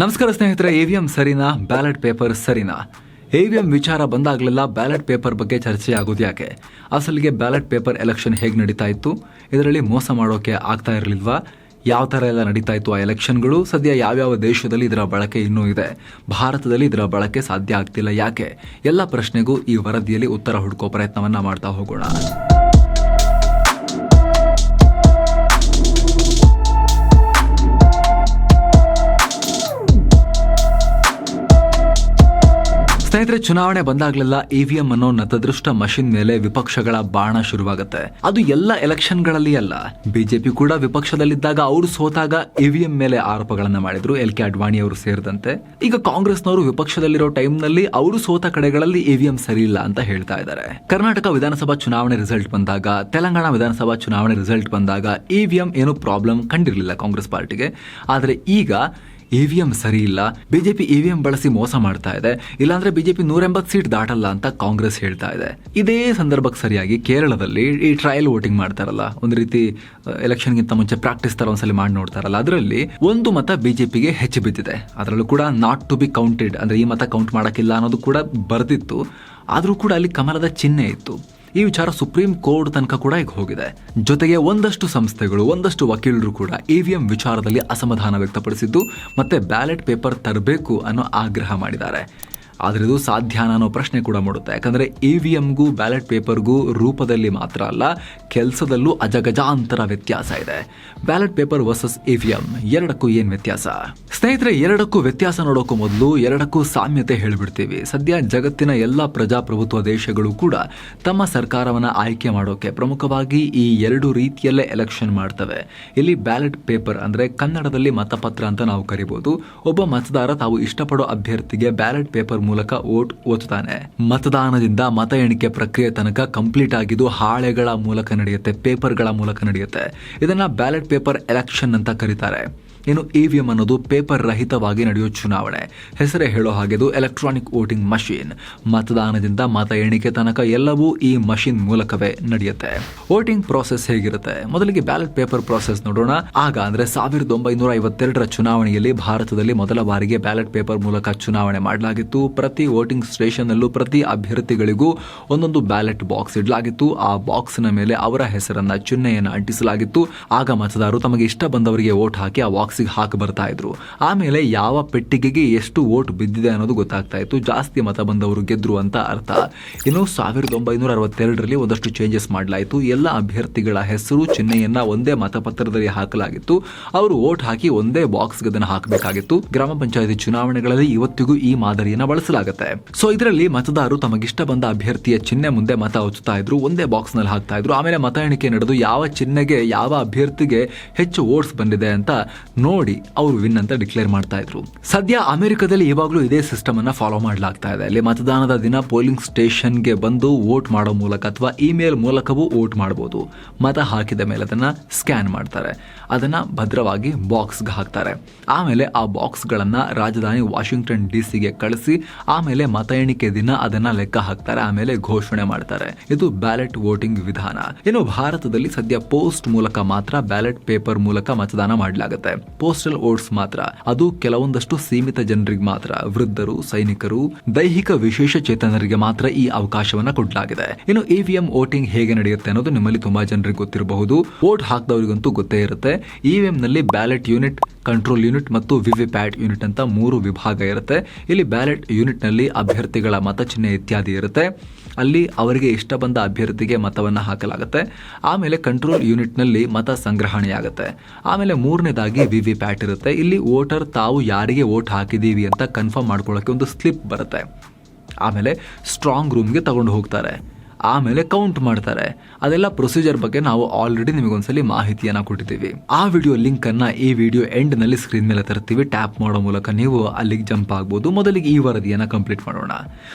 ನಮಸ್ಕಾರ ಸ್ನೇಹಿತರೆ E V M ಸರಿನಾ ಬ್ಯಾಲೆಟ್ ಪೇಪರ್ ಸರಿನಾ? ಎ ವಿ ಎಂ ವಿಚಾರ ಬಂದಾಗಲೆಲ್ಲ ಬ್ಯಾಲೆಟ್ ಪೇಪರ್ ಬಗ್ಗೆ ಚರ್ಚೆ ಆಗೋದು ಯಾಕೆ? ಅಸಲಿಗೆ ಬ್ಯಾಲೆಟ್ ಪೇಪರ್ ಎಲೆಕ್ಷನ್ ಹೇಗೆ ನಡೀತಾ ಇತ್ತು? ಇದರಲ್ಲಿ ಮೋಸ ಮಾಡೋಕೆ ಆಗ್ತಾ ಇರಲಿಲ್ವಾ? ಯಾವ ಥರ ಎಲ್ಲ ನಡೀತಾ ಇತ್ತು ಆ ಎಲೆಕ್ಷನ್ಗಳು ಸದ್ಯ ಯಾವ್ಯಾವ ದೇಶದಲ್ಲಿ ಇದರ ಬಳಕೆ ಇನ್ನೂ ಇದೆ? ಭಾರತದಲ್ಲಿ ಇದರ ಬಳಕೆ ಸಾಧ್ಯ ಆಗ್ತಿಲ್ಲ ಯಾಕೆ? ಎಲ್ಲ ಪ್ರಶ್ನೆಗೂ ಈ ವರದಿಯಲ್ಲಿ ಉತ್ತರ ಹುಡುಕೋ ಪ್ರಯತ್ನವನ್ನು ಮಾಡ್ತಾ ಹೋಗೋಣ. ಸ್ನೇಹಿತರೆ ಚುನಾವಣೆ ಬಂದಾಗ್ಲೆಲ್ಲ ಇವಿಎಂ ಅನ್ನೋ ನತದೃಷ್ಟ ಮಷಿನ್ ಮೇಲೆ ವಿಪಕ್ಷಗಳ ಬಾಣ ಶುರುವಾಗುತ್ತೆ. ಅದು ಎಲ್ಲ ಎಲೆಕ್ಷನ್ಗಳಲ್ಲಿ ಅಲ್ಲ. ಬಿಜೆಪಿ ಕೂಡ ವಿಪಕ್ಷದಲ್ಲಿದ್ದಾಗ ಅವರು ಸೋತಾಗ ಇವಿಎಂ ಮೇಲೆ ಆರೋಪಗಳನ್ನ ಮಾಡಿದ್ರು. ಎಲ್ ಕೆ ಅಡ್ವಾಣಿ ಅವರು ಸೇರಿದಂತೆ. ಈಗ ಕಾಂಗ್ರೆಸ್ನವರು ವಿಪಕ್ಷದಲ್ಲಿರೋ ಟೈಮ್ನಲ್ಲಿ ಅವರು ಸೋತ ಕಡೆಗಳಲ್ಲಿ ಇವಿಎಂ ಸರಿ ಇಲ್ಲ ಅಂತ ಹೇಳ್ತಾ ಇದ್ದಾರೆ. ಕರ್ನಾಟಕ ವಿಧಾನಸಭಾ ಚುನಾವಣೆ ರಿಸಲ್ಟ್ ಬಂದಾಗ, ತೆಲಂಗಾಣ ವಿಧಾನಸಭಾ ಚುನಾವಣೆ ರಿಸಲ್ಟ್ ಬಂದಾಗ ಇವಿಎಂ ಏನು ಪ್ರಾಬ್ಲಮ್ ಕಂಡಿರಲಿಲ್ಲ ಕಾಂಗ್ರೆಸ್ ಪಾರ್ಟಿಗೆ. ಆದರೆ ಈಗ ಇವಿಎಂ ಸರಿ ಇಲ್ಲ ಬಿಜೆಪಿ ಇವಿಎಂ ಬಳಸಿ ಮೋಸ ಮಾಡ್ತಾ ಇದೆ, ಇಲ್ಲಾಂದ್ರೆ ಬಿಜೆಪಿ ನೂರ ಎಂಬತ್ತು ಸೀಟ್ ದಾಟಲ್ಲ ಅಂತ ಕಾಂಗ್ರೆಸ್ ಹೇಳ್ತಾ ಇದೆ. ಇದೇ ಸಂದರ್ಭಕ್ಕೆ ಸರಿಯಾಗಿ ಕೇರಳದಲ್ಲಿ ಈ ಟ್ರಯಲ್ ವೋಟಿಂಗ್ ಮಾಡ್ತಾರಲ್ಲ, ಒಂದು ರೀತಿ ಎಲೆಕ್ಷನ್ಗಿಂತ ಮುಂಚೆ ಪ್ರಾಕ್ಟೀಸ್ ತರ ಒಂದ್ಸಲಿ ಮಾಡಿ ನೋಡ್ತಾರಲ್ಲ, ಅದರಲ್ಲಿ ಒಂದು ಮತ ಬಿಜೆಪಿಗೆ ಹೆಚ್ಚು ಬಿದ್ದಿದೆ. ಅದರಲ್ಲೂ ಕೂಡ ನಾಟ್ ಟು ಬಿ ಕೌಂಟೆಡ್ ಅಂದ್ರೆ ಈ ಮತ ಕೌಂಟ್ ಮಾಡಕ್ಕಿಲ್ಲ ಅನ್ನೋದು ಕೂಡ ಬರ್ದಿತ್ತು. ಆದ್ರೂ ಕೂಡ ಅಲ್ಲಿ ಕಮಲದ ಚಿಹ್ನೆ ಇತ್ತು. ಈ ವಿಚಾರ ಸುಪ್ರೀಂ ಕೋರ್ಟ್ ತನಕ ಕೂಡ ಈಗ ಹೋಗಿದೆ. ಜೊತೆಗೆ ಒಂದಷ್ಟು ಸಂಸ್ಥೆಗಳು, ಒಂದಷ್ಟು ವಕೀಲರು ಕೂಡ ಇವಿಎಂ ವಿಚಾರದಲ್ಲಿ ಅಸಮಾಧಾನ ವ್ಯಕ್ತಪಡಿಸಿದ್ದು, ಮತ್ತೆ ಬ್ಯಾಲೆಟ್ ಪೇಪರ್ ತರಬೇಕು ಅನ್ನೋ ಆಗ್ರಹ ಮಾಡಿದ್ದಾರೆ. ಆದರೆ ಇದು ಸಾಧ್ಯ ಅನ್ನೋ ಪ್ರಶ್ನೆ ಕೂಡ ಮೂಡುತ್ತೆ. ಯಾಕಂದ್ರೆ ಎಮ್ಗೂ ಬ್ಯಾಲೆಟ್ ಪೇಪರ್ಗೂ ರೂಪದಲ್ಲಿ ಮಾತ್ರ ಅಲ್ಲ, ಕೆಲಸದಲ್ಲೂ ಅಜಗಜಾಂತರ ವ್ಯತ್ಯಾಸ ಇದೆ. Ballot paper versus E V M ಎರಡಕ್ಕೂ ಏನು ವ್ಯತ್ಯಾಸ? ಸ್ನೇಹಿತರೆ, ಎರಡಕ್ಕೂ ವ್ಯತ್ಯಾಸ ನೋಡೋಕ್ಕೂ ಮೊದಲು, ಎರಡಕ್ಕೂ ಸಾಮ್ಯತೆ ಹೇಳಿಬಿಡ್ತೀವಿ. ಸದ್ಯ ಜಗತ್ತಿನ ಎಲ್ಲ ಪ್ರಜಾಪ್ರಭುತ್ವ ದೇಶಗಳು ಕೂಡ ತಮ್ಮ ಸರ್ಕಾರವನ್ನ ಆಯ್ಕೆ ಮಾಡೋಕೆ ಪ್ರಮುಖವಾಗಿ ಈ ಎರಡು ರೀತಿಯಲ್ಲೇ ಎಲೆಕ್ಷನ್ ಮಾಡ್ತವೆ. ಇಲ್ಲಿ ಬ್ಯಾಲೆಟ್ ಪೇಪರ್ ಅಂದ್ರೆ ಕನ್ನಡದಲ್ಲಿ ಮತಪತ್ರ ಅಂತ ನಾವು ಕರಿಬಹುದು ಒಬ್ಬ ಮತದಾರ ತಾವು ಇಷ್ಟಪಡೋ ಅಭ್ಯರ್ಥಿಗೆ ಬ್ಯಾಲೆಟ್ ಪೇಪರ್ ಮೂಲಕ ಓಟ್ ಓದುತ್ತಾನೆ ಮತದಾನದಿಂದ ಮತ ಎಣಿಕೆ ಪ್ರಕ್ರಿಯೆ ತನಕ ಕಂಪ್ಲೀಟ್ ಆಗಿದ್ದು ಹಾಳೆಗಳ ಮೂಲಕ ನಡೆಯುತ್ತೆ, ಪೇಪರ್ಗಳ ಮೂಲಕ ನಡೆಯುತ್ತೆ. ಇದನ್ನ ಬ್ಯಾಲೆಟ್ ಪೇಪರ್ ಎಲೆಕ್ಷನ್ ಅಂತ ಕರೀತಾರೆ. ಇನ್ನು ಇವಿಎಂ ಅನ್ನೋದು ಪೇಪರ್ ರಹಿತವಾಗಿ ನಡೆಯೋ ಚುನಾವಣೆ. ಹೆಸರೇ ಹೇಳೋ ಹಾಗೆದು ಎಲೆಕ್ಟ್ರಾನಿಕ್ ವೋಟಿಂಗ್ ಮಷೀನ್ ಮತದಾನದಿಂದ ಮತ ಎಣಿಕೆ ತನಕ ಎಲ್ಲವೂ ಈ ಮಷೀನ್ ಮೂಲಕವೇ ನಡೆಯುತ್ತೆ. ವೋಟಿಂಗ್ ಪ್ರೋಸೆಸ್ ಹೇಗಿರುತ್ತೆ? ಮೊದಲಿಗೆ ಬ್ಯಾಲೆಟ್ ಪೇಪರ್ ಪ್ರೋಸೆಸ್ ನೋಡೋಣ. ಆಗ ಅಂದ್ರೆ ಸಾವಿರದ ಒಂಬೈನೂರ ಐವತ್ತೆರಡರ ಚುನಾವಣೆಯಲ್ಲಿ ಭಾರತದಲ್ಲಿ ಮೊದಲ ಬಾರಿಗೆ ಬ್ಯಾಲೆಟ್ ಪೇಪರ್ ಮೂಲಕ ಚುನಾವಣೆ ಮಾಡಲಾಗಿತ್ತು. ಪ್ರತಿ ವೋಟಿಂಗ್ ಸ್ಟೇಷನ್ ಅಲ್ಲೂ ಪ್ರತಿ ಅಭ್ಯರ್ಥಿಗಳಿಗೂ ಒಂದೊಂದು ಬ್ಯಾಲೆಟ್ ಬಾಕ್ಸ್ ಇಡಲಾಗಿತ್ತು. ಆ ಬಾಕ್ಸ್ನ ಮೇಲೆ ಅವರ ಹೆಸರನ್ನ, ಚಿಹ್ನೆಯನ್ನು ಅಂಟಿಸಲಾಗಿತ್ತು. ಆಗ ಮತದಾರರು ತಮಗೆ ಇಷ್ಟ ಬಂದವರಿಗೆ ವೋಟ್ ಹಾಕಿ ಆ ಬಾಕ್ಸಿಗೆ ಹಾಕಿ ಬರ್ತಾ ಇದ್ರು. ಆಮೇಲೆ ಯಾವ ಪೆಟ್ಟಿಗೆಗೆ ಎಷ್ಟು ವೋಟ್ ಬಿದ್ದಿದೆ ಅನ್ನೋದು ಗೊತ್ತಾಗ್ತಾ ಇತ್ತು. ಜಾಸ್ತಿ ಮತ ಬಂದವರು ಗೆದ್ರು ಅಂತ ಅರ್ಥ. ಇನ್ನು ಸಾವಿರದ ಒಂಬೈನೂರ ಅರವತ್ತೆರಡರಲ್ಲಿ ಒಂದಷ್ಟು ಚೇಂಜಸ್ ಮಾಡಲಾಯಿತು. ಎಲ್ಲ ಅಭ್ಯರ್ಥಿಗಳ ಹೆಸರು, ಚಿಹ್ನೆಯನ್ನ ಒಂದೇ ಮತಪತ್ರದಲ್ಲಿ ಹಾಕಲಾಗಿತ್ತು. ಅವರು ವೋಟ್ ಹಾಕಿ ಒಂದೇ ಬಾಕ್ಸ್ ಅದನ್ನು ಹಾಕಬೇಕಾಗಿತ್ತು. ಗ್ರಾಮ ಪಂಚಾಯತಿ ಚುನಾವಣೆಗಳಲ್ಲಿ ಇವತ್ತಿಗೂ ಈ ಮಾದರಿಯನ್ನ ಬಳಸಲಾಗುತ್ತೆ. ಸೊ ಇದರಲ್ಲಿ ಮತದಾರರು ತಮಗಿಷ್ಟ ಬಂದ ಅಭ್ಯರ್ಥಿಯ ಚಿಹ್ನೆ ಮುಂದೆ ಮತ ಹಚ್ಚುತ್ತಾ ಇದ್ರು. ಒಂದೇ ಬಾಕ್ಸ್ನಲ್ಲಿ ಹಾಕ್ತಾ ಇದ್ರು. ಆಮೇಲೆ ಮತ ಎಣಿಕೆ ನಡೆದು ಯಾವ ಚಿಹ್ನೆಗೆ, ಯಾವ ಅಭ್ಯರ್ಥಿಗೆ ಹೆಚ್ಚು ವೋಟ್ಸ್ ಬಂದಿದೆ ಅಂತ ನೋಡಿ ಅವರು ವಿನ್ ಅಂತ ಡಿಕ್ಲೇರ್ ಮಾಡ್ತಾ ಇದ್ರು. ಸದ್ಯ ಅಮೆರಿಕದಲ್ಲಿ ಇವಾಗಲೂ ಇದೇ ಸಿಸ್ಟಮ್ ಅನ್ನ ಫಾಲೋ ಮಾಡಲಾಗ್ತಾ ಇದೆ. ಅಲ್ಲಿ ಮತದಾನದ ದಿನ ಪೋಲಿಂಗ್ ಸ್ಟೇಷನ್ಗೆ ಬಂದು ವೋಟ್ ಮಾಡೋ ಮೂಲಕ ಅಥವಾ ಇಮೇಲ್ ಮೂಲಕವೂ ವೋಟ್ ಮಾಡಬಹುದು ಮತ ಹಾಕಿದ ಮೇಲೆ ಅದನ್ನ ಸ್ಕ್ಯಾನ್ ಮಾಡ್ತಾರೆ. ಅದನ್ನ ಭದ್ರವಾಗಿ ಬಾಕ್ಸ್ಗೆ ಹಾಕ್ತಾರೆ. ಆಮೇಲೆ ಆ ಬಾಕ್ಸ್ಗಳನ್ನ ರಾಜಧಾನಿ ವಾಷಿಂಗ್ಟನ್ ಡಿ ಸಿಗೆ ಕಳಿಸಿ, ಆಮೇಲೆ ಮತ ಎಣಿಕೆ ದಿನ ಅದನ್ನ ಲೆಕ್ಕ ಹಾಕ್ತಾರೆ, ಆಮೇಲೆ ಘೋಷಣೆ ಮಾಡ್ತಾರೆ. ಇದು ಬ್ಯಾಲೆಟ್ ವೋಟಿಂಗ್ ವಿಧಾನ. ಇನ್ನು ಭಾರತದಲ್ಲಿ ಸದ್ಯ ಪೋಸ್ಟ್ ಮೂಲಕ ಮಾತ್ರ ಬ್ಯಾಲೆಟ್ ಪೇಪರ್ ಮೂಲಕ ಮತದಾನ ಮಾಡಲಾಗುತ್ತೆ. ಪೋಸ್ಟಲ್ ವೋಟ್ಸ್ ಮಾತ್ರ. ಅದು ಕೆಲವೊಂದಷ್ಟು ಸೀಮಿತ ಜನರಿಗೆ ಮಾತ್ರ. ವೃದ್ಧರು, ಸೈನಿಕರು, ದೈಹಿಕ ವಿಶೇಷ ಚೇತನರಿಗೆ ಮಾತ್ರ ಈ ಅವಕಾಶವನ್ನ ಕೊಡಲಾಗಿದೆ. ಇನ್ನು ಇವಿಎಂ ವೋಟಿಂಗ್ ಹೇಗೆ ನಡೆಯುತ್ತೆ ಅನ್ನೋದು ನಿಮ್ಮಲ್ಲಿ ತುಂಬಾ ಜನರಿಗೆ ಗೊತ್ತಿರಬಹುದು. ವೋಟ್ ಹಾಕಿದವರಿಗಂತೂ ಗೊತ್ತೇ ಇರುತ್ತೆ. ಇವಿಎಂ ನಲ್ಲಿ ಬ್ಯಾಲೆಟ್ ಯೂನಿಟ್, ಕಂಟ್ರೋಲ್ ಯೂನಿಟ್ ಮತ್ತು ವಿವಿ ಪ್ಯಾಟ್ ಯೂನಿಟ್ ಅಂತ ಮೂರು ವಿಭಾಗ ಇರುತ್ತೆ. ಇಲ್ಲಿ ಬ್ಯಾಲೆಟ್ ಯೂನಿಟ್ನಲ್ಲಿ ಅಭ್ಯರ್ಥಿಗಳ ಮತಚಿಹ್ನೆ ಇತ್ಯಾದಿ ಇರುತ್ತೆ. ಅಲ್ಲಿ ಅವರಿಗೆ ಇಷ್ಟ ಬಂದ ಅಭ್ಯರ್ಥಿಗೆ ಮತವನ್ನು ಹಾಕಲಾಗುತ್ತೆ. ಆಮೇಲೆ ಕಂಟ್ರೋಲ್ ಯೂನಿಟ್ನಲ್ಲಿ ಮತ ಸಂಗ್ರಹಣೆಯಾಗುತ್ತೆ. ಆಮೇಲೆ ಮೂರನೇದಾಗಿ ವಿ ವಿ ಪ್ಯಾಟ್ ಇರುತ್ತೆ. ಇಲ್ಲಿ ವೋಟರ್ ತಾವು ಯಾರಿಗೆ ವೋಟ್ ಹಾಕಿದ್ದೀವಿ ಅಂತ ಕನ್ಫರ್ಮ್ ಮಾಡ್ಕೊಳ್ಳೋಕೆ ಒಂದು ಸ್ಲಿಪ್ ಬರುತ್ತೆ. ಆಮೇಲೆ ಸ್ಟ್ರಾಂಗ್ ರೂಮ್ಗೆ ತಗೊಂಡು ಹೋಗ್ತಾರೆ. ಆಮೇಲೆ ಕೌಂಟ್ ಮಾಡ್ತಾರೆ. ಅದೆಲ್ಲ ಪ್ರೊಸೀಜರ್ ಬಗ್ಗೆ ನಾವು ಆಲ್ರೆಡಿ ನಿಮಗೊಂದ್ಸಲ ಮಾಹಿತಿಯನ್ನ ಕೊಟ್ಟಿದ್ದೀವಿ. ಆ ವಿಡಿಯೋ ಲಿಂಕ್ ಅನ್ನ ಈ ವಿಡಿಯೋ ಎಂಡ್ನಲ್ಲಿ ಸ್ಕ್ರೀನ್ ಮೇಲೆ ತರ್ತೀವಿ. ಟ್ಯಾಪ್ ಮಾಡೋ ಮೂಲಕ ನೀವು ಅಲ್ಲಿಗೆ ಜಂಪ್ ಆಗ್ಬೋದು. ಮೊದಲಿಗೆ ಈ ವರದಿಯನ್ನ ಕಂಪ್ಲೀಟ್ ಮಾಡೋಣ.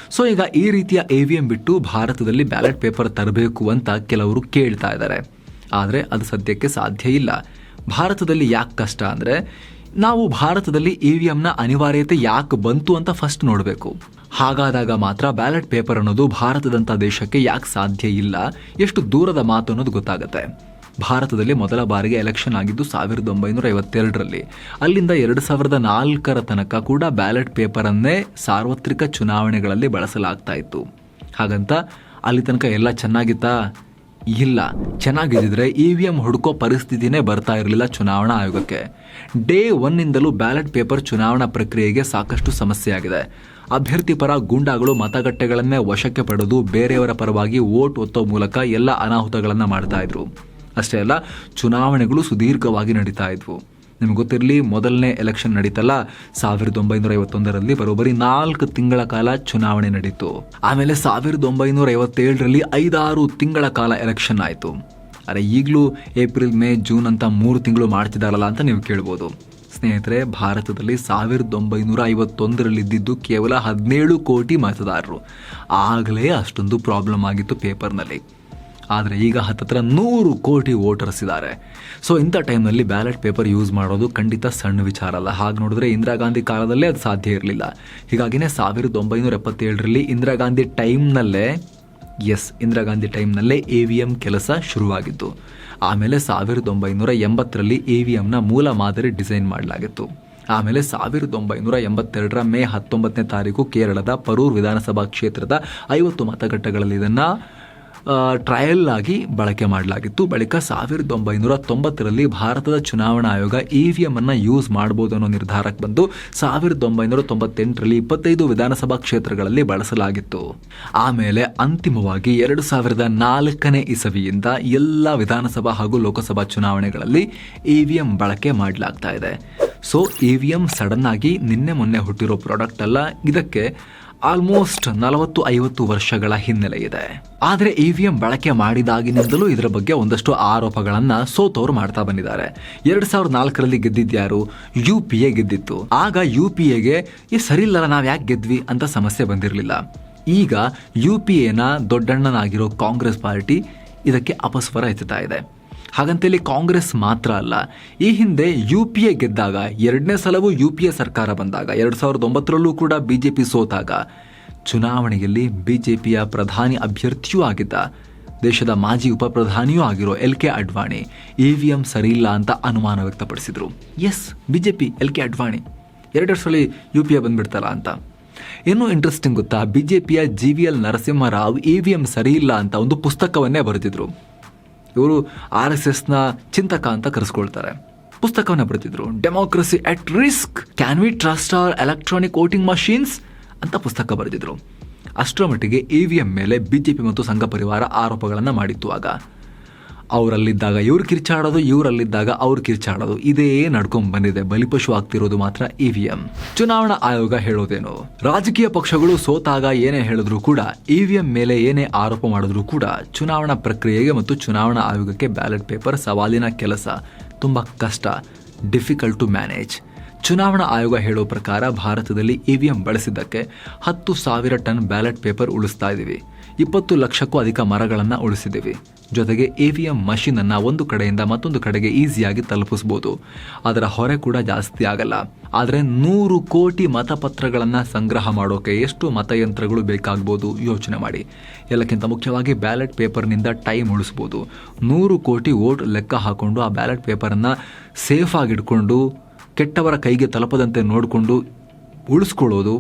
ಸೊ ಈಗ ಈ ರೀತಿಯ ಎವಿಎಂ ಬಿಟ್ಟು ಭಾರತದಲ್ಲಿ ಬ್ಯಾಲೆಟ್ ಪೇಪರ್ ತರಬೇಕು ಅಂತ ಕೆಲವರು ಕೇಳ್ತಾ ಇದ್ದಾರೆ. ಆದರೆ ಅದು ಸದ್ಯಕ್ಕೆ ಸಾಧ್ಯ ಇಲ್ಲ. ಭಾರತದಲ್ಲಿ ಯಾಕೆ ಕಷ್ಟ ಅಂದ್ರೆ, ನಾವು ಭಾರತದಲ್ಲಿ ಇ ವಿ ಎಂನ ಅನಿವಾರ್ಯತೆ ಯಾಕೆ ಬಂತು ಅಂತ ಫಸ್ಟ್ ನೋಡಬೇಕು. ಹಾಗಾದಾಗ ಮಾತ್ರ ಬ್ಯಾಲೆಟ್ ಪೇಪರ್ ಅನ್ನೋದು ಭಾರತದಂಥ ದೇಶಕ್ಕೆ ಯಾಕೆ ಸಾಧ್ಯ ಇಲ್ಲ? ಎಷ್ಟು ದೂರದ ಮಾತು ಅನ್ನೋದು ಗೊತ್ತಾಗುತ್ತೆ. ಭಾರತದಲ್ಲಿ ಮೊದಲ ಬಾರಿಗೆ ಎಲೆಕ್ಷನ್ ಆಗಿದ್ದು ಸಾವಿರದ ಒಂಬೈನೂರ ಐವತ್ತೆರಡರಲ್ಲಿ. ಅಲ್ಲಿಂದ ಎರಡು ಸಾವಿರದ ನಾಲ್ಕರ ತನಕ ಕೂಡ ಬ್ಯಾಲೆಟ್ ಪೇಪರನ್ನೇ ಸಾರ್ವತ್ರಿಕ ಚುನಾವಣೆಗಳಲ್ಲಿ ಬಳಸಲಾಗ್ತಾ ಇತ್ತು. ಹಾಗಂತ ಅಲ್ಲಿ ತನಕ ಎಲ್ಲ ಚೆನ್ನಾಗಿತ್ತಾ? ಇಲ್ಲ. ಚೆನ್ನಾಗಿದ್ದಿದ್ರೆ ಇ ವಿ ಎಂ ಹುಡುಕೋ ಪರಿಸ್ಥಿತಿನೇ ಬರ್ತಾ ಇರಲಿಲ್ಲ ಚುನಾವಣಾ ಆಯೋಗಕ್ಕೆ. ಡೇ ಒನ್ನಿಂದಲೂ ಬ್ಯಾಲೆಟ್ ಪೇಪರ್ ಚುನಾವಣಾ ಪ್ರಕ್ರಿಯೆಗೆ ಸಾಕಷ್ಟು ಸಮಸ್ಯೆಯಾಗಿದೆ ಅಭ್ಯರ್ಥಿ ಪರ ಗೂಂಡಾಗಳು ಮತಗಟ್ಟೆಗಳನ್ನೇ ವಶಕ್ಕೆ ಪಡೆದು ಬೇರೆಯವರ ಪರವಾಗಿ ವೋಟ್ ಒತ್ತೋ ಮೂಲಕ ಎಲ್ಲ ಅನಾಹುತಗಳನ್ನು ಮಾಡ್ತಾ ಇದ್ರು. ಅಷ್ಟೇ ಅಲ್ಲ, ಚುನಾವಣೆಗಳು ಸುದೀರ್ಘವಾಗಿ ನಡೀತಾ ಇದ್ವು. ನಿಮ್ಗೆ ಗೊತ್ತಿರಲಿ, ಮೊದಲನೇ ಎಲೆಕ್ಷನ್ ನಡೀತಲ್ಲ, ಸಾವಿರದ ಒಂಬೈನೂರ ಐವತ್ತೊಂದರಲ್ಲಿ ಬರೋಬ್ಬರಿ ನಾಲ್ಕು ತಿಂಗಳ ಕಾಲ ಚುನಾವಣೆ ನಡೀತು. ಆಮೇಲೆ ಸಾವಿರದ ಒಂಬೈನೂರ ಐವತ್ತೇಳರಲ್ಲಿ ಐದಾರು ತಿಂಗಳ ಕಾಲ ಎಲೆಕ್ಷನ್ ಆಯಿತು. ಅರೆ ಈಗಲೂ ಏಪ್ರಿಲ್, ಮೇ, ಜೂನ್ ಅಂತ ಮೂರು ತಿಂಗಳು ಮಾಡ್ತಿದ್ದಾರಲ್ಲ ಅಂತ ನೀವು ಕೇಳ್ಬೋದು. ಸ್ನೇಹಿತರೆ, ಭಾರತದಲ್ಲಿ ಸಾವಿರದ ಒಂಬೈನೂರ ಐವತ್ತೊಂದರಲ್ಲಿ ಇದ್ದಿದ್ದು ಕೇವಲ ಹದಿನೇಳು ಕೋಟಿ ಮತದಾರರು. ಆಗಲೇ ಅಷ್ಟೊಂದು ಪ್ರಾಬ್ಲಮ್ ಆಗಿತ್ತು ಪೇಪರ್ನಲ್ಲಿ. ಆದರೆ ಈಗ ಹತ್ತತ್ರ ನೂರು ಕೋಟಿ ವೋಟರ್ಸ್ ಇದ್ದಾರೆ ಸೊ ಇಂಥ ಟೈಮ್ನಲ್ಲಿ ಬ್ಯಾಲೆಟ್ ಪೇಪರ್ ಯೂಸ್ ಮಾಡೋದು ಖಂಡಿತ ಸಣ್ಣ ವಿಚಾರ ಅಲ್ಲ. ಹಾಗೆ ನೋಡಿದ್ರೆ ಇಂದಿರಾ ಗಾಂಧಿ ಕಾಲದಲ್ಲೇ ಅದು ಸಾಧ್ಯ ಇರಲಿಲ್ಲ. ಹೀಗಾಗಿನೇ ಸಾವಿರದ ಒಂಬೈನೂರ ಎಪ್ಪತ್ತೇಳರಲ್ಲಿ ಇಂದಿರಾ ಗಾಂಧಿ ಟೈಮ್ನಲ್ಲೇ ಎಸ್ ಇಂದಿರಾ ಗಾಂಧಿ ಟೈಮ್ನಲ್ಲೇ ಎ ವಿ ಎಂ ಕೆಲಸ ಶುರುವಾಗಿತ್ತು ಆಮೇಲೆ ಸಾವಿರದ ಒಂಬೈನೂರ ಎಂಬತ್ತರಲ್ಲಿ ಎ ವಿ ಎಂನ ಮೂಲ ಮಾದರಿ ಡಿಸೈನ್ ಮಾಡಲಾಗಿತ್ತು. ಆಮೇಲೆ ಸಾವಿರದ ಒಂಬೈನೂರ ಎಂಬತ್ತೆರಡರ ಮೇ ಹತ್ತೊಂಬತ್ತನೇ ತಾರೀಕು ಕೇರಳದ ಪರೂರ್ ವಿಧಾನಸಭಾ ಕ್ಷೇತ್ರದ ಐವತ್ತು ಮತಗಟ್ಟೆಗಳಲ್ಲಿ ಇದನ್ನು ಟ್ರಯಲ್ ಆಗಿ ಬಳಕೆ ಮಾಡಲಾಗಿತ್ತು. ಬಳಿಕ ಸಾವಿರದ ಒಂಬೈನೂರ ತೊಂಬತ್ತರಲ್ಲಿ ಭಾರತದ ಚುನಾವಣಾ ಆಯೋಗ ಇ ವಿ ಎಂ ಅನ್ನು ಯೂಸ್ ಮಾಡಬಹುದು ಅನ್ನೋ ನಿರ್ಧಾರಕ್ಕೆ ಬಂದು ಸಾವಿರದ ಒಂಬೈನೂರ ತೊಂಬತ್ತೆಂಟರಲ್ಲಿ ಇಪ್ಪತ್ತೈದು ವಿಧಾನಸಭಾ ಕ್ಷೇತ್ರಗಳಲ್ಲಿ ಬಳಸಲಾಗಿತ್ತು. ಆಮೇಲೆ ಅಂತಿಮವಾಗಿ ಎರಡು ಸಾವಿರದ ನಾಲ್ಕನೇ ಇಸವಿಯಿಂದ ಎಲ್ಲ ವಿಧಾನಸಭಾ ಹಾಗೂ ಲೋಕಸಭಾ ಚುನಾವಣೆಗಳಲ್ಲಿ ಇ ವಿ ಎಂ ಬಳಕೆ ಮಾಡಲಾಗ್ತಾ ಇದೆ. So E V M sudden ಆಗಿ ನಿನ್ನೆ ಮೊನ್ನೆ ಹುಟ್ಟಿರೋ ಪ್ರಾಡಕ್ಟ್ ಅಲ್ಲ. ಇದಕ್ಕೆ ಆಲ್ಮೋಸ್ಟ್ ನಲವತ್ತು ಐವತ್ತು ವರ್ಷಗಳ ಹಿನ್ನೆಲೆ ಇದೆ. ಆದರೆ ಇ ವಿ ಎಂ ಬಳಕೆ ಮಾಡಿದಾಗಿನಿಂದಲೂ ಇದರ ಬಗ್ಗೆ ಒಂದಷ್ಟು ಆರೋಪಗಳನ್ನ ಸೋತೋರು ಮಾಡ್ತಾ ಬಂದಿದ್ದಾರೆ. ಎರಡ್ ಸಾವಿರದ ನಾಲ್ಕರಲ್ಲಿ ಗೆದ್ದಿದ್ಯಾರು ಯು ಪಿ ಎ ಗೆದ್ದಿತ್ತು. ಆಗ ಯು ಪಿ ಎಗೆ ಈ ನಾವ್ ಯಾಕೆ ಗೆದ್ವಿ? ಅಂತ ಸಮಸ್ಯೆ ಬಂದಿರಲಿಲ್ಲ. ಈಗ ಯು ಪಿ ಎನ ದೊಡ್ಡಣ್ಣನಾಗಿರೋ ಕಾಂಗ್ರೆಸ್ ಪಾರ್ಟಿ ಇದಕ್ಕೆ ಅಪಸ್ವರ ಎತ್ತುತ್ತಾ ಇದೆ. ಹಾಗಂತ ಇಲ್ಲಿ ಕಾಂಗ್ರೆಸ್ ಮಾತ್ರ ಅಲ್ಲ, ಈ ಹಿಂದೆ ಯು ಪಿ ಎ ಗೆದ್ದಾಗ, ಎರಡನೇ ಸಲವೂ ಯು ಪಿ ಎ ಸರ್ಕಾರ ಬಂದಾಗ, ಎರಡು ಸಾವಿರದ ಒಂಬತ್ತರಲ್ಲೂ ಕೂಡ ಬಿಜೆಪಿ ಸೋತಾಗ, ಚುನಾವಣೆಯಲ್ಲಿ ಬಿಜೆಪಿಯ ಪ್ರಧಾನಿ ಅಭ್ಯರ್ಥಿಯೂ ಆಗಿದ್ದ, ದೇಶದ ಮಾಜಿ ಉಪಪ್ರಧಾನಿಯೂ ಆಗಿರೋ L K Advani, E V M ಸರಿಯಿಲ್ಲ ಅಂತ ಅನುಮಾನ ವ್ಯಕ್ತಪಡಿಸಿದರು. Yes BJP L K Advani ಎರಡೆರಡು ಸಲ ಯು ಪಿ ಎ ಬಂದ್ಬಿಡ್ತಲ್ಲ ಅಂತ. ಇನ್ನೂ ಇಂಟ್ರೆಸ್ಟಿಂಗ್ ಗೊತ್ತಾ ಬಿಜೆಪಿಯ G V L Narasimha Rao E V M ಸರಿಯಿಲ್ಲ ಅಂತ ಒಂದು ಪುಸ್ತಕವನ್ನೇ ಬರೆದಿದ್ರು. ಇವರು ಆರ್ ಎಸ್ ಎಸ್ನ ಚಿಂತಕ ಅಂತ ಕರೆಸ್ಕೊಳ್ತಾರೆ. ಪುಸ್ತಕವನ್ನ ಬರೆದಿದ್ರು democracy at risk can we trust our electronic voting machines ಅಂತ ಪುಸ್ತಕ ಬರೆದಿದ್ರು. ಅಷ್ಟರ ಮಟ್ಟಿಗೆ ಇ ವಿ ಎಂ ಮೇಲೆ ಬಿಜೆಪಿ ಮತ್ತು ಸಂಘ ಪರಿವಾರ ಆರೋಪಗಳನ್ನು ಮಾಡಿತ್ತು ಆಗ. ಅವರಲ್ಲಿದ್ದಾಗ ಇವ್ರು ಕಿರ್ಚಾಡೋದು, ಇವರಲ್ಲಿದ್ದಾಗ ಅವ್ರು ಕಿರ್ಚಾಡೋದು. ಇದೇ ನಡ್ಕೊಂಡ್ ಬಂದಿದೆ. ಬಲಿಪಶು ಆಗ್ತಿರೋದು ಮಾತ್ರ ಇವಿಎಂ. ಚುನಾವಣಾ ಆಯೋಗ ಹೇಳೋದೇನು? ರಾಜಕೀಯ ಪಕ್ಷಗಳು ಸೋತಾಗ ಏನೇ ಹೇಳಿದ್ರು ಕೂಡ, ಇವಿಎಂ ಮೇಲೆ ಏನೇ ಆರೋಪ ಮಾಡಿದ್ರು ಕೂಡ, ಚುನಾವಣಾ ಪ್ರಕ್ರಿಯೆಗೆ ಮತ್ತು ಚುನಾವಣಾ ಆಯೋಗಕ್ಕೆ ಬ್ಯಾಲೆಟ್ ಪೇಪರ್ ಸವಾಲಿನ ಕೆಲಸ ತುಂಬಾ ಕಷ್ಟ, ಡಿಫಿಕಲ್ಟ್ ಟು ಮ್ಯಾನೇಜ್. ಚುನಾವಣಾ ಆಯೋಗ ಹೇಳೋ ಪ್ರಕಾರ ಭಾರತದಲ್ಲಿ ಇವಿಎಂ ಬಳಸಿದ್ದಕ್ಕೆ ಹತ್ತು ಸಾವಿರ ಟನ್ ಬ್ಯಾಲೆಟ್ ಪೇಪರ್ ಉಳಿಸ್ತಾ ಇದ್ದೀವಿ. ಇಪ್ಪತ್ತು ಲಕ್ಷಕ್ಕೂ ಅಧಿಕ ಮರಗಳನ್ನು ಉಳಿಸಿದ್ದೀವಿ ಜೊತೆಗೆ ಎ ವಿ ಎಂ ಮಷೀನನ್ನು ಒಂದು ಕಡೆಯಿಂದ ಮತ್ತೊಂದು ಕಡೆಗೆ ಈಸಿಯಾಗಿ ತಲುಪಿಸ್ಬೋದು. ಅದರ ಹೊರೆ ಕೂಡ ಜಾಸ್ತಿ ಆಗಲ್ಲ. ಆದರೆ ನೂರು ಕೋಟಿ ಮತಪತ್ರಗಳನ್ನು ಸಂಗ್ರಹ ಮಾಡೋಕೆ ಎಷ್ಟು ಮತಯಂತ್ರಗಳು ಬೇಕಾಗ್ಬೋದು ಯೋಚನೆ ಮಾಡಿ. ಎಲ್ಲಕ್ಕಿಂತ ಮುಖ್ಯವಾಗಿ ಬ್ಯಾಲೆಟ್ ಪೇಪರ್ನಿಂದ ಟೈಮ್ ಉಳಿಸ್ಬೋದು. ನೂರು ಕೋಟಿ ವೋಟ್ ಲೆಕ್ಕ ಹಾಕ್ಕೊಂಡು ಆ ಬ್ಯಾಲೆಟ್ ಪೇಪರನ್ನು ಸೇಫಾಗಿಟ್ಕೊಂಡು ಕೆಟ್ಟವರ ಕೈಗೆ ತಲುಪದಂತೆ ನೋಡಿಕೊಂಡು ಉಳಿಸ್ಕೊಳ್ಳೋದು,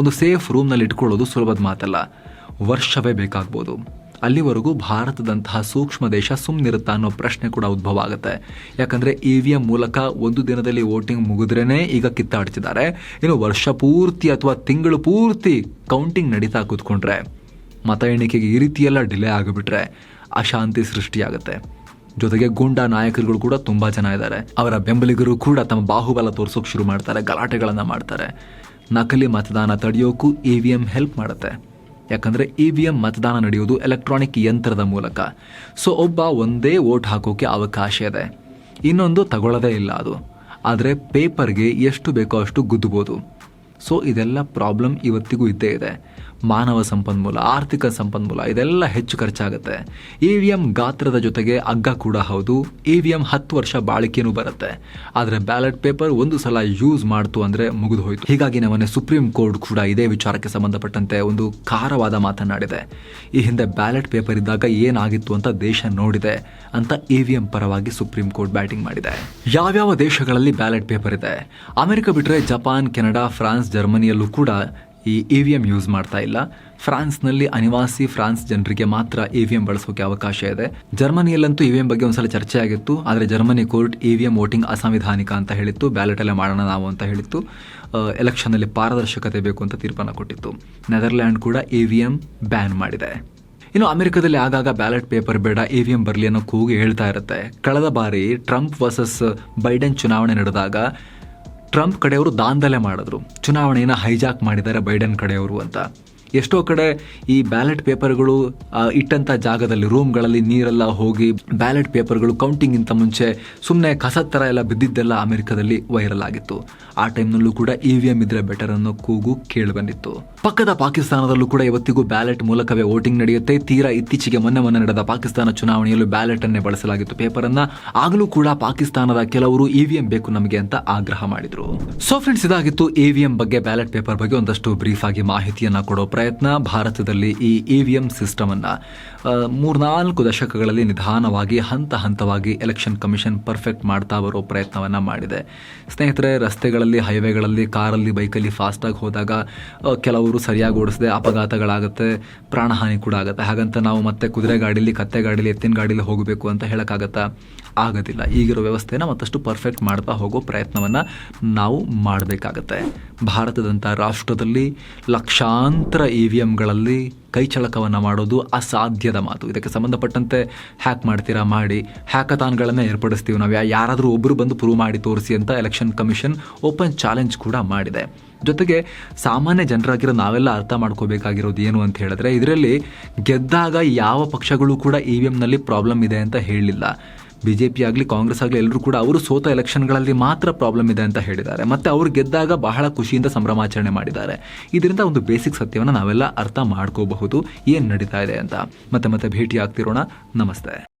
ಒಂದು ಸೇಫ್ ರೂಮ್ನಲ್ಲಿ ಇಟ್ಕೊಳ್ಳೋದು ಸುಲಭದ ಮಾತಲ್ಲ. ವರ್ಷವೇ ಬೇಕಾಗ್ಬೋದು. ಅಲ್ಲಿವರೆಗೂ ಭಾರತದಂತಹ ಸೂಕ್ಷ್ಮ ದೇಶ ಸುಮ್ಮನಿರುತ್ತಾ ಅನ್ನೋ ಪ್ರಶ್ನೆ ಕೂಡ ಉದ್ಭವ ಆಗುತ್ತೆ. ಯಾಕಂದರೆ ಇ ವಿ ಎಂ ಮೂಲಕ ಒಂದು ದಿನದಲ್ಲಿ ವೋಟಿಂಗ್ ಮುಗಿದ್ರೇ ಈಗ ಕಿತ್ತಾಡ್ತಿದ್ದಾರೆ. ಇನ್ನು ವರ್ಷ ಪೂರ್ತಿ ಅಥವಾ ತಿಂಗಳು ಪೂರ್ತಿ ಕೌಂಟಿಂಗ್ ನಡೀತಾ ಕೂತ್ಕೊಂಡ್ರೆ ಮತ ಎಣಿಕೆಗೆ ಈ ರೀತಿಯೆಲ್ಲ ಡಿಲೇ ಆಗಿಬಿಟ್ರೆ ಅಶಾಂತಿ ಸೃಷ್ಟಿಯಾಗುತ್ತೆ. ಜೊತೆಗೆ ಗೂಂಡಾ ನಾಯಕರುಗಳು ಕೂಡ ತುಂಬ ಜನ ಇದ್ದಾರೆ. ಅವರ ಬೆಂಬಲಿಗರು ಕೂಡ ತಮ್ಮ ಬಾಹುಬಲ ತೋರಿಸೋಕೆ ಶುರು ಮಾಡ್ತಾರೆ, ಗಲಾಟೆಗಳನ್ನು ಮಾಡ್ತಾರೆ. ನಕಲಿ ಮತದಾನ ತಡೆಯೋಕ್ಕೂ ಇ ವಿ ಎಂ ಹೆಲ್ಪ್ ಮಾಡುತ್ತೆ. ಯಾಕಂದ್ರೆ ಇ ವಿ ಎಂ ಮತದಾನ ನಡೆಯೋದು ಎಲೆಕ್ಟ್ರಾನಿಕ್ ಯಂತ್ರದ ಮೂಲಕ. ಸೊ ಒಬ್ಬ ಒಂದೇ ವೋಟ್ ಹಾಕೋಕೆ ಅವಕಾಶ ಇದೆ. ಇನ್ನೊಂದು ತಗೊಳ್ಳೋದೇ ಇಲ್ಲ ಅದು. ಆದರೆ ಪೇಪರ್ಗೆ ಎಷ್ಟು ಬೇಕೋ ಅಷ್ಟು ಗುದ್ದಬೋದು ಸೊ ಇದೆಲ್ಲ ಪ್ರಾಬ್ಲಮ್ ಇವತ್ತಿಗೂ ಇದ್ದೇ ಇದೆ. ಮಾನವ ಸಂಪನ್ಮೂಲ, ಆರ್ಥಿಕ ಸಂಪನ್ಮೂಲ, ಇದೆಲ್ಲ ಹೆಚ್ಚು ಖರ್ಚಾಗುತ್ತೆ. ಇ ವಿ ಎಂ ಗಾತ್ರದ ಜೊತೆಗೆ ಅಗ್ಗ ಕೂಡ ಹೌದು. ಇ ವಿ ಎಂ ಹತ್ತು ವರ್ಷ ಬಾಳಿಕೆನೂ ಬರುತ್ತೆ. ಆದರೆ ಬ್ಯಾಲೆಟ್ ಪೇಪರ್ ಒಂದು ಸಲ ಯೂಸ್ ಮಾಡ್ತು ಅಂದರೆ ಮುಗಿದು ಹೋಯಿತು. ಹೀಗಾಗಿ ನಮ್ಮನೆ ಸುಪ್ರೀಂ ಕೋರ್ಟ್ ಕೂಡ ಇದೇ ವಿಚಾರಕ್ಕೆ ಸಂಬಂಧಪಟ್ಟಂತೆ ಒಂದು ಖಾರವಾದ ಮಾತನಾಡಿದೆ. ಈ ಹಿಂದೆ ಬ್ಯಾಲೆಟ್ ಪೇಪರ್ ಇದ್ದಾಗ ಏನಾಗಿತ್ತು ಅಂತ ದೇಶ ನೋಡಿದೆ ಅಂತ ಇ ವಿ ಎಂ ಪರವಾಗಿ ಸುಪ್ರೀಂ ಕೋರ್ಟ್ ಬ್ಯಾಟಿಂಗ್ ಮಾಡಿದೆ. ಯಾವ್ಯಾವ ದೇಶಗಳಲ್ಲಿ ಬ್ಯಾಲೆಟ್ ಪೇಪರ್ ಇದೆ? ಅಮೆರಿಕ ಬಿಟ್ಟರೆ ಜಪಾನ್, ಕೆನಡಾ, ಫ್ರಾನ್ಸ್ ಜರ್ಮನಿಯಲ್ಲೂ ಕೂಡ ಈ ಇ ವಿ ಎಂ ಯೂಸ್ ಮಾಡ್ತಾ ಇಲ್ಲ. ಫ್ರಾನ್ಸ್ನಲ್ಲಿ ಅನಿವಾಸಿ ಫ್ರಾನ್ಸ್ ಜನರಿಗೆ ಮಾತ್ರ ಇ ವಿ ಎಂ ಬಳಸೋಕೆ ಅವಕಾಶ ಇದೆ. ಜರ್ಮನಿಯಲ್ಲಂತೂ ಇ ವಿ ಎಂ ಬಗ್ಗೆ ಒಂದ್ಸಲ ಚರ್ಚೆ ಆಗಿತ್ತು. ಆದರೆ Germany court E V M voting ಅಸಾಂವಿಧಾನಿಕ ಅಂತ ಹೇಳಿತ್ತು. ಬ್ಯಾಲೆಟ್ ಅಲ್ಲೇ ಮಾಡೋಣ ನಾವು ಅಂತ ಹೇಳಿತ್ತು. ಎಲೆಕ್ಷನ್ನಲ್ಲಿ ಪಾರದರ್ಶಕತೆ ಬೇಕು ಅಂತ ತೀರ್ಮಾನ ಕೊಟ್ಟಿತ್ತು. ನೆದರ್ಲ್ಯಾಂಡ್ ಕೂಡ ಇ ವಿ ಎಂ ಬ್ಯಾನ್ ಮಾಡಿದೆ. ಇನ್ನು ಅಮೆರಿಕದಲ್ಲಿ ಆಗಾಗ ಬ್ಯಾಲೆಟ್ ಪೇಪರ್ ಬೇಡ ಇ ವಿ ಎಂ ಬರಲಿ ಅನ್ನೋ ಕೂಗಿ ಹೇಳ್ತಾ ಇರುತ್ತೆ. ಕಳೆದ ಬಾರಿ ಟ್ರಂಪ್ ವರ್ಸಸ್ ಬೈಡೆನ್ ಚುನಾವಣೆ ನಡೆದಾಗ ಟ್ರಂಪ್ ಕಡೆಯವರು ದಾಂಧಲೆ ಮಾಡಿದ್ರು. ಚುನಾವಣೆಯನ್ನು ಹೈಜಾಕ್ ಮಾಡಿದ್ದಾರೆ ಬೈಡನ್ ಕಡೆಯವರು ಅಂತ. ಎಷ್ಟೋ ಕಡೆ ಈ ಬ್ಯಾಲೆಟ್ ಪೇಪರ್ಗಳು ಗಳು ಇಟ್ಟಂಥ ಜಾಗದಲ್ಲಿ ರೂಮ್ಗಳಲ್ಲಿ ನೀರೆಲ್ಲ ಹೋಗಿ ಬ್ಯಾಲೆಟ್ ಪೇಪರ್ಗಳು ಕೌಂಟಿಂಗಿಂತ ಮುಂಚೆ ಸುಮ್ಮನೆ ಕಸದ ಥರ ಎಲ್ಲ ಬಿದ್ದಿದ್ದೆಲ್ಲ ಅಮೆರಿಕದಲ್ಲಿ ವೈರಲ್ ಆಗಿತ್ತು. ಆ ಟೈಮ್ನಲ್ಲೂ ಕೂಡ ಇ ವಿ ಎಂ ಇದ್ರೆ ಬೆಟರ್ ಅನ್ನೋ ಕೂಗು ಕೇಳಿ ಬಂದಿತ್ತು. ಪಕ್ಕದ ಪಾಕಿಸ್ತಾನದಲ್ಲೂ ಕೂಡ ಇವತ್ತಿಗೂ ಬ್ಯಾಲೆಟ್ ಮೂಲಕವೇ ವೋಟಿಂಗ್ ನಡೆಯುತ್ತೆ. ತೀರಾ ಇತ್ತೀಚೆಗೆ ಮೊನ್ನೆ ಮೊನ್ನೆ ನಡೆದ ಪಾಕಿಸ್ತಾನ ಚುನಾವಣೆಯಲ್ಲೂ ಬ್ಯಾಲೆಟ್ ಅನ್ನೇ ಬಳಸಲಾಗಿತ್ತು ಪೇಪರ್ ಆಗಲೂ ಕೂಡ ಪಾಕಿಸ್ತಾನದ ಕೆಲವರು ಇ ವಿ ಎಂ ಬೇಕು ನಮಗೆ ಅಂತ ಆಗ್ರಹ ಮಾಡಿದ್ರು. ಸೊ, ಫ್ರೆಂಡ್ಸ್, ಇದಾಗಿತ್ತು ಇ ವಿ ಎಂ ಬಗ್ಗೆ ಬ್ಯಾಲೆಟ್ ಪೇಪರ್ ಬಗ್ಗೆ ಒಂದಷ್ಟು ಬ್ರೀಫ್ ಆಗಿ ಮಾಹಿತಿಯನ್ನ ಕೊಡೋ ಪ್ರಯತ್ನ ಭಾರತದಲ್ಲಿ ಈ ಇ ವಿ ಎಂ ಸಿಸ್ಟಮನ್ನು ಮೂರ್ನಾಲ್ಕು ದಶಕಗಳಲ್ಲಿ ನಿಧಾನವಾಗಿ, ಹಂತ ಹಂತವಾಗಿ ಎಲೆಕ್ಷನ್ ಕಮಿಷನ್ ಪರ್ಫೆಕ್ಟ್ ಮಾಡ್ತಾ ಬರೋ ಪ್ರಯತ್ನವನ್ನು ಮಾಡಿದೆ. ಸ್ನೇಹಿತರೆ, ರಸ್ತೆಗಳಲ್ಲಿ, ಹೈವೇಗಳಲ್ಲಿ, ಕಾರಲ್ಲಿ, ಬೈಕಲ್ಲಿ ಫಾಸ್ಟಾಗಿ ಹೋದಾಗ ಕೆಲವರು ಸರಿಯಾಗಿ ಓಡಿಸದೆ ಅಪಘಾತಗಳಾಗುತ್ತೆ, ಪ್ರಾಣಹಾನಿ ಕೂಡ ಆಗುತ್ತೆ. ಹಾಗಂತ ನಾವು ಮತ್ತೆ ಕುದುರೆ ಗಾಡೀಲಿ, ಕತ್ತೆ ಗಾಡೀಲಿ, ಎತ್ತಿನ ಗಾಡೀಲಿ ಹೋಗಬೇಕು ಅಂತ ಹೇಳೋಕ್ಕಾಗತ್ತಾ ಆಗೋದಿಲ್ಲ. ಈಗಿರೋ ವ್ಯವಸ್ಥೆನ ಮತ್ತಷ್ಟು ಪರ್ಫೆಕ್ಟ್ ಮಾಡ್ತಾ ಹೋಗೋ ಪ್ರಯತ್ನವನ್ನು ನಾವು ಮಾಡಬೇಕಾಗತ್ತೆ. ಭಾರತದಂಥ ರಾಷ್ಟ್ರದಲ್ಲಿ ಲಕ್ಷಾಂತರ ಇ ವಿ ಎಮ್ಗಳಲ್ಲಿ ಕೈಚಳಕವನ್ನು ಮಾಡೋದು ಅಸಾಧ್ಯದ ಮಾತು. ಇದಕ್ಕೆ ಸಂಬಂಧಪಟ್ಟಂತೆ ಹ್ಯಾಕ್ ಮಾಡ್ತೀರಾ ಮಾಡಿ, ಹ್ಯಾಕಥಾನ್ಗಳನ್ನು ಏರ್ಪಡಿಸ್ತೀವಿ ನಾವು. ಯಾರಾದರೂ ಒಬ್ಬರು ಬಂದು ಪ್ರೂವ್ ಮಾಡಿ ತೋರಿಸಿ ಅಂತ ಎಲೆಕ್ಷನ್ ಕಮಿಷನ್ ಓಪನ್ ಚಾಲೆಂಜ್ ಕೂಡ ಮಾಡಿದೆ. ಜೊತೆಗೆ ಸಾಮಾನ್ಯ ಜನರಾಗಿರೋ ನಾವೆಲ್ಲ ಅರ್ಥ ಮಾಡ್ಕೋಬೇಕಾಗಿರೋದು ಏನು ಅಂತ ಹೇಳಿದ್ರೆ, ಇದರಲ್ಲಿ ಗೆದ್ದಾಗ ಯಾವ ಪಕ್ಷಗಳು ಕೂಡ ಇ ವಿ ಎಮ್ನಲ್ಲಿ ಪ್ರಾಬ್ಲಮ್ ಇದೆ ಅಂತ ಹೇಳಿಲ್ಲ. ಬಿ ಜೆ ಪಿ ಆಗಲಿ, ಕಾಂಗ್ರೆಸ್ ಆಗಲಿ, ಎಲ್ಲರೂ ಕೂಡ ಅವರು ಸೋತ ಎಲೆಕ್ಷನ್ಗಳಲ್ಲಿ ಮಾತ್ರ ಪ್ರಾಬ್ಲಮ್ ಇದೆ ಅಂತ ಹೇಳಿದ್ದಾರೆ. ಮತ್ತು ಅವರು ಗೆದ್ದಾಗ ಬಹಳ ಖುಷಿಯಿಂದ ಸಂಭ್ರಮಾಚರಣೆ ಮಾಡಿದ್ದಾರೆ. ಇದರಿಂದ ಒಂದು ಬೇಸಿಕ್ ಸತ್ಯವನ್ನು ನಾವೆಲ್ಲ ಅರ್ಥ ಮಾಡ್ಕೋಬಹುದು. ಏನು ನಡೀತಾ ಇದೆ ಅಂತ. ಮತ್ತೆ ಮತ್ತೆ ಭೇಟಿ ಆಗ್ತಿರೋಣ ನಮಸ್ತೆ.